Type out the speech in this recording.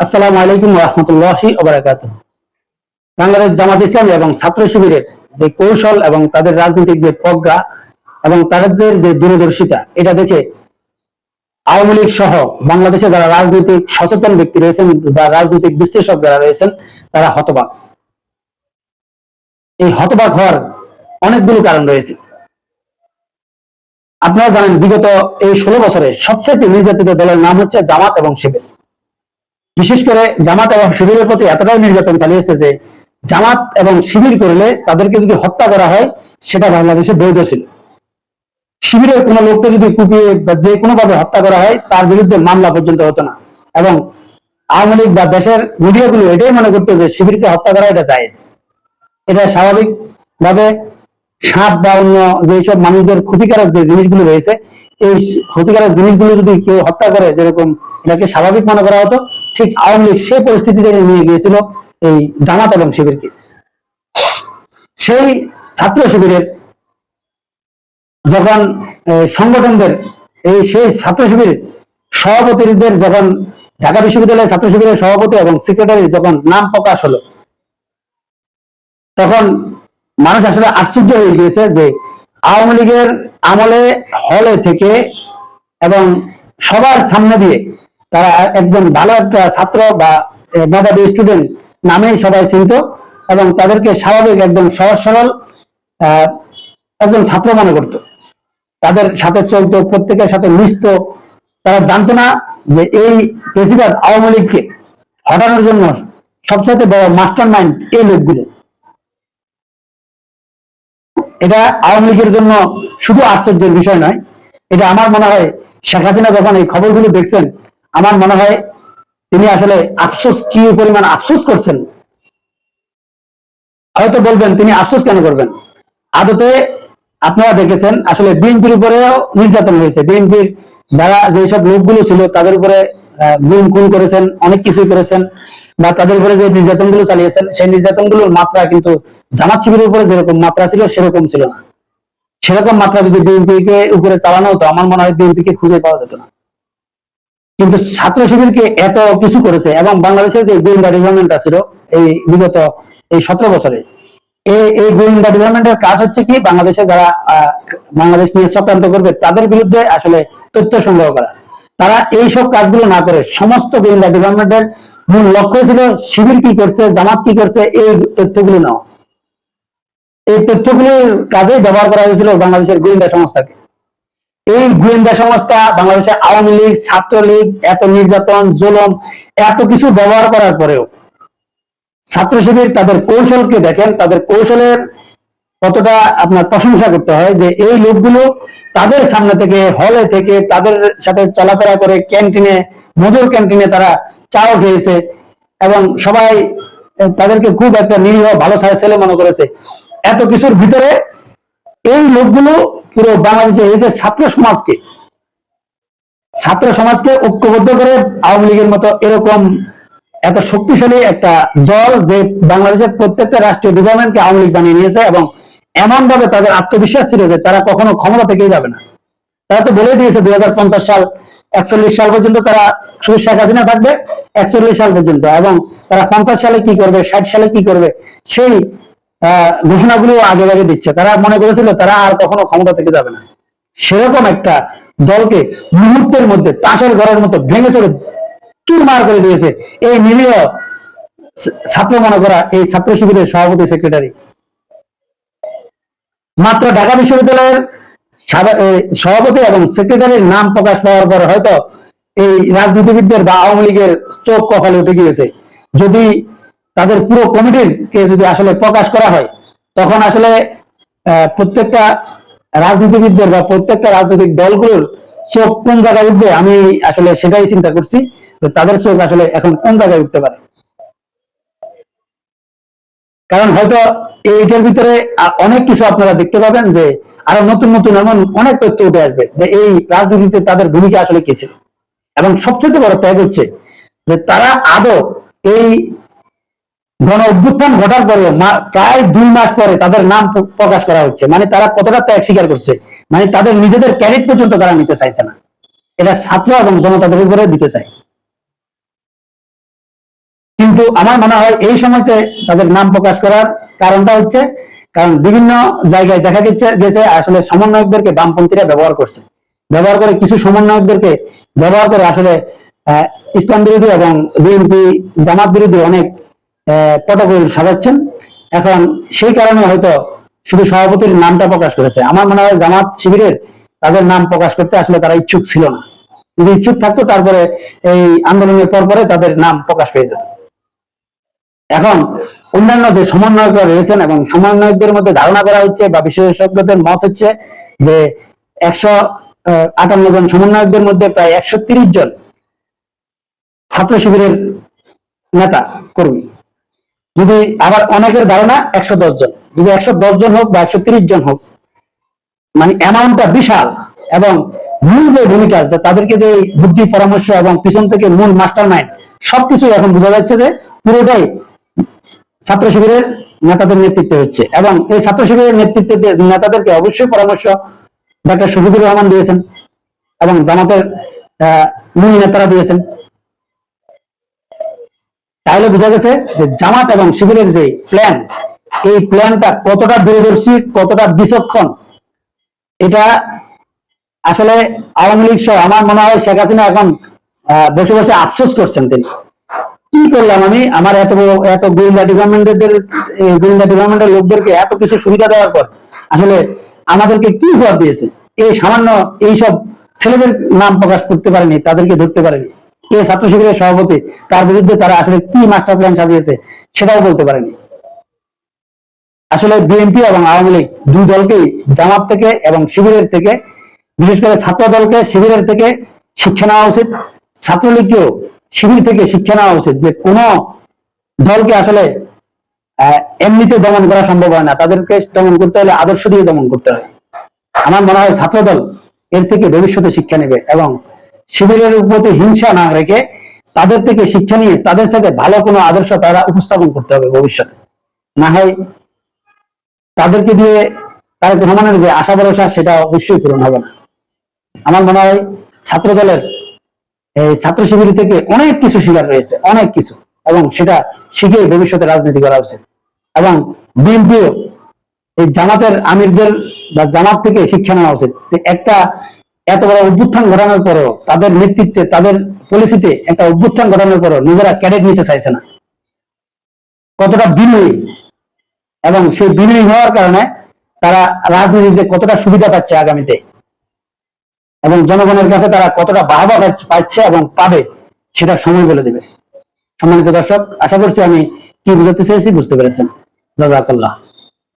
আসসালামু আলাইকুম রহমতুল্লাহি ওবরাকাত বাংলাদেশ জামাত ইসলামী এবং ছাত্র শিবিরের যে কৌশল এবং তাদের রাজনৈতিক যে প্রজ্ঞা এবং তাদের যে দূরদর্শিতা, এটা দেখে আওয়ামী লীগ সহ বাংলাদেশে যারা রাজনৈতিক সচেতন ব্যক্তি রয়েছেন বা রাজনৈতিক বিশ্লেষক যারা রয়েছেন, তারা হতবাক। এই হতবাক হওয়ার অনেকগুলো কারণ রয়েছে। আপনারা জানেন, বিগত এই ষোলো বছরে সবচেয়ে নির্যাতিত দলের নাম হচ্ছে জামাত এবং শিবির। বিশেষ করে জামাত এবং শিবিরের প্রতি এতটাই নির্যাতন চালিয়েছে যে জামাত এবং শিবির করলে তাদেরকে যদি হত্যা করা হয়, সেটা বাংলাদেশে বৈধ ছিল। শিবিরের কোনো লোককে যদি কুপিয়ে বা যে কোনো ভাবে হত্যা করা হয়, তার বিরুদ্ধে মামলা পর্যন্ত হতো না। এবং আওয়ামী লীগ বা দেশের মিডিয়াগুলো এটাই মনে করতো যে শিবিরকে হত্যা করা এটা জায়েজ। এটা স্বাভাবিক ভাবে সাপ বা অন্য যেসব মানুষদের ক্ষতিকারক যে জিনিসগুলো রয়েছে, এই ক্ষতিকারক জিনিসগুলো যদি কেউ হত্যা করে, যেরকম এটাকে স্বাভাবিক মনে করা হতো ঠিক আওয়ামী লীগ সেই পরিস্থিতি থেকে নিয়ে গিয়েছিল এই জামাত এবং শিবিরকে। সেই ছাত্র শিবিরের যখন সংগঠনদের, এই সেই ছাত্র শিবির সভাপতিদের যখন ঢাকা বিশ্ববিদ্যালয়ের ছাত্র শিবিরের সভাপতি এবং সেক্রেটারি যখন নাম প্রকাশ হলো, তখন মানুষ আসলে আশ্চর্য হয়ে গিয়েছে যে আওয়ামী লীগের আমলে, হলে থেকে এবং সবার সামনে দিয়ে তারা একজন ভালো একটা ছাত্র বা মেধাবী স্টুডেন্ট নামেই সবাই চিনত এবং তাদেরকে স্বাভাবিক একদম সহজ সরল একজন ছাত্র মনে করত। তাদের সাথে চলতো, প্রত্যেকের সাথে মিশতো। তারা জানতো না যে এই প্রেসিডেন্ট আওয়ামী লীগকে হটানোর জন্য সবচেয়ে বড় মাস্টার মাইন্ড এই লোকগুলো। এটা আওয়ামী লীগের জন্য শুধু আশ্চর্যের বিষয় নয়, এটা আমার মনে হয় শেখ হাসিনা যখন এই খবরগুলো দেখছেন আমার মনে হয় তিনি আসলে আফসোস, কি পরিমাণ আফসোস করছেন? হয়তো বলবেন, তিনি আফসোস কেন করবেন? আদতে আপনারা দেখেছেন, আসলে বিএনপির উপরেও নির্যাতন হয়েছে। বিএনপির যারা যেসব লোকগুলো ছিল, তাদের উপরে গুম খুন করেছেন, অনেক কিছুই করেছেন, বা তাদের উপরে যে নির্যাতনগুলো চালিয়েছেন, সেই নির্যাতনগুলোর মাত্রা কিন্তু জামাত শিবিরের উপরে যেরকম মাত্রা ছিল, সেরকম ছিল না। সেরকম মাত্রা যদি বিএনপি কে উপরে চালানো হতো, আমার মনে হয় বিএনপি কে খুঁজে পাওয়া যেত না। কিন্তু ছাত্র শিবিরকে এত কিছু করেছে এবং বাংলাদেশের যে গোয়েন্দা ডিপার্টমেন্টটা ছিল এই বিগত এই সতেরো বছরে এই গোয়েন্দা ডিপার্টমেন্টের কাজ হচ্ছে কি, বাংলাদেশে যারা বাংলাদেশ নিয়ে চক্রান্ত করবে, তাদের বিরুদ্ধে আসলে তথ্য সংগ্রহ করা। তারা এই সব কাজগুলো না করে সমস্ত গোয়েন্দা ডিপার্টমেন্টের মূল লক্ষ্য ছিল শিবির কি করছে, জামাত কি করছে, এই তথ্যগুলো নাও এই তথ্যগুলির কাজেই ব্যবহার করা হয়েছিল বাংলাদেশের গোয়েন্দা সংস্থাকে। এই গোয়েন্দা সংস্থা বাংলাদেশের আওয়ামী লীগ, ছাত্রলীগ, এত নির্যাতন, জুলুম, এত কিছু ব্যবহার করার পরেও ছাত্র শিবির তাদের কৌশলকে দেখেন, তাদের কৌশলের কতটা আপনার প্রশংসা করতে হয় যে এই লোকগুলো তাদের সামনে থেকে, হলে থেকে তাদের সাথে চলাফেরা করে ক্যান্টিনে, মধুর ক্যান্টিনে তারা চাও খেয়েছে এবং সবাই তাদেরকে খুব একটা নিরীহ, ভালো ছেলে ছেলে মনে করেছে। এত কিছুর ভিতরে এই লোকগুলো পুরো বাংলাদেশের এই যে ছাত্র সমাজকে ছাত্র সমাজকে ঐক্যবদ্ধ করে আওয়ামী লীগের মতো এরকম এত শক্তিশালী একটা দল যে বাংলাদেশের প্রত্যেকটা রাষ্ট্রীয় ডিপার্টমেন্টকে আওয়ামী লীগ বানিয়ে নিয়েছে এবং এমন ভাবে তাদের আত্মবিশ্বাস ছিল যে তারা কখনো ক্ষমতা থেকেই যাবে না। তারা তো বলে দিয়েছে দু হাজার পঞ্চাশ সাল, একচল্লিশ সাল পর্যন্ত তারা শুধু শেখ হাসিনা থাকবে, একচল্লিশ সাল পর্যন্ত এবং তারা পঞ্চাশ সালে কি করবে, ষাট সালে কি করবে, সেই ঘোষণাগুলো আগে আগে দিচ্ছে। তারা মনে করেছিল তারা আর কখনো ক্ষমতা থেকে যাবে না। সেরকম একটা দলকে মুহূর্তের মধ্যে তাসের ঘরের মতো ভেঙে চড়ে চুরমার করে দিয়েছে এই নিরীহ ছাত্র মনে করা এই ছাত্র শিবিরের সভাপতি সেক্রেটারি মাত্র ঢাকা বিশ্ববিদ্যালয়ের সভাপতি এবং সেক্রেটারির নাম প্রকাশ পাওয়ার পর হয়তো এই রাজনীতিবিদদের বা আওয়ামী লীগের চোখ কপালে উঠে গিয়েছে। যদি তাদের পুরো কমিটির কে যদি আসলে প্রকাশ করা হয়, তখন আসলে প্রত্যেকটা রাজনীতিবিদদের বা প্রত্যেকটা রাজনৈতিক দলগুলোর চোখ কোন জায়গায় উঠবে, আমি আসলে সেটাই চিন্তা করছি তাদের চোখ আসলে এখন কোন জায়গায় উঠতে পারে। কারণ হয়তো এইটার ভিতরে অনেক কিছু আপনারা দেখতে পাবেন যে আরও নতুন নতুন এমন অনেক তথ্য উঠে আসবে যে এই রাজনীতিতে তাদের ভূমিকা আসলে কি ছিল। এবং সবচেয়ে বড় ত্যাগ হচ্ছে যে তারা আদৌ এই গণ অভ্যুত্থান ঘটার পরে প্রায় দুই মাস পরে তাদের নাম প্রকাশ করা হচ্ছে। মানে তারা কতটা ত্যাগ স্বীকার করছে? মানে তাদের নিজেদের ক্যারিট পর্যন্ত তারা নিতে চাইছে না। এটা ছাত্র এবং জনতাদের উপরে দিতে চায়। কিন্তু আমার মনে হয় এই সময়তে তাদের নাম প্রকাশ করার কারণটা হচ্ছে, কারণ বিভিন্ন জায়গায় দেখা গেছে আসলে সমন্বয়কদেরকে বামপন্থীরা ব্যবহার করছে। ব্যবহার করে কিছু সমন্বয়কদেরকে ব্যবহার করে আসলে ইসলাম বিরোধী এবং বিএনপি জামাত বিরোধী অনেক পটকল সাজাচ্ছেন। এখন সেই কারণে হয়তো শুধু সভাপতির নামটা প্রকাশ করেছে। আমার মনে হয় জামাত শিবিরের তাদের নাম প্রকাশ করতে আসলে তারা ইচ্ছুক ছিল না। যদি ইচ্ছুক থাকতো, তারপরে এই আন্দোলনের পর পরে তাদের নাম প্রকাশ পেয়ে যেত। এখন অন্যান্য যে সমন্বয়করা রয়েছেন এবং সমন্বয়কদের মধ্যে ধারণা করা হচ্ছে বা বিশেষজ্ঞদের মত হচ্ছে যে একশো আটান্ন জন সমন্বয়কদের মধ্যে প্রায় একশো জন ছাত্র শিবিরের নেতা, কর্মী। যদি আবার অনেকের ধারণা একশো দশ জন, যদি একশো দশ জন হোক বা একশো তিরিশ জন হোক মানে অ্যামাউন্টটা বিশাল এবং মূল যে ভূমিকা যে তাদেরকে যে বুদ্ধি, পরামর্শ এবং পিছন থেকে মূল মাস্টার মাইন্ড সবকিছু এখন বোঝা যাচ্ছে যে পুরোটাই ছাত্র শিবিরের নেতাদের নেতৃত্বে হচ্ছে এবং এই ছাত্র শিবিরের নেতৃত্বে নেতাদেরকে অবশ্যই পরামর্শ ডক্টর শফিকুর রহমান দিয়েছেন এবং জামাতের মূল নেতারা দিয়েছেন। তাহলে বোঝা গেছে যে জামাত এবং শিবিরের যে প্ল্যান এই প্ল্যানটা কতটা দূরদর্শী, কতটা বিচক্ষণ? এটা আসলে আওয়ামী লীগ সহ আমার মনে হয় শেখ হাসিনা এখন বসে বসে আফসোস করছেন তিনি। কি করলাম আমি? আমার এত এত গোয়েন্দা ডিপার্টমেন্টের গোয়েন্দা ডিপার্টমেন্টের লোকদেরকে এত কিছু সুবিধা দেওয়ার পর আসলে আমাদেরকে কি উপহার দিয়েছে? এই সামান্য এইসব ছেলেদের নাম প্রকাশ করতে পারেনি, তাদেরকে ধরতে পারেনি। ছাত্র শিবিরের সভাপতি, তার বিরুদ্ধে তারা আসলে কি মাস্টার প্ল্যান সাজিয়েছে সেটাও বলতে পারেনি। আসলে বিএনপি এবং আওয়ামী লীগ দুই দলকেই জামাত থেকে এবং শিবিরের থেকে, বিশেষ করে ছাত্র দলকে শিবিরের থেকে শিক্ষা নেওয়া উচিত, ছাত্রলীগকেও শিবির থেকে শিক্ষা নেওয়া উচিত যে কোন দলকে আসলে এমনিতে দমন করা সম্ভব হয় না। তাদেরকে দমন করতে হলে আদর্শ দিয়ে দমন করতে হয়। আমার মনে হয় ছাত্র দল এর থেকে ভবিষ্যতে শিক্ষা নেবে এবং শিবিরের প্রতি হিংসা না রেখে তাদের থেকে শিক্ষা নিয়ে তাদের সাথে ভালো কোনো আদর্শ তারা উপস্থাপন করতে হবে ভবিষ্যতে। না হয় তাদেরকে দিয়ে তারেক রহমানের যে আশা ভরসা, সেটা অবশ্যই পূরণ হবে না। আমার মনে হয় ছাত্র দলের এই ছাত্র শিবির থেকে অনেক কিছু শিকার রয়েছে অনেক কিছু, এবং সেটা শিখে ভবিষ্যতে রাজনীতি করা উচিত। এবং বিএনপিও এই জামাতের আমিরদের বা জামাত থেকে শিক্ষা নেওয়া উচিত। যে একটা এত বড় অভ্যুত্থান ঘটানোর পরও তাদের নেতৃত্বে, তাদের পলিসিতে একটা অভ্যুত্থান ঘটানোর পরও নিজেরা ক্যাডেট নিতে চাইছে না। কতটা বিনয়ী এবং সেই বিনয়ী হওয়ার কারণে তারা রাজনীতিতে কতটা সুবিধা পাচ্ছে আগামীতে এবং জনগণের কাছে তারা কতটা বাহবা পাচ্ছে- এবং পাবে সেটা সময় বলে দেবে। সম্মানিত দর্শক, আশা করছি আমি কি বুঝাতে চেয়েছি বুঝতে পেরেছেন। জাজাকাল্লাহ।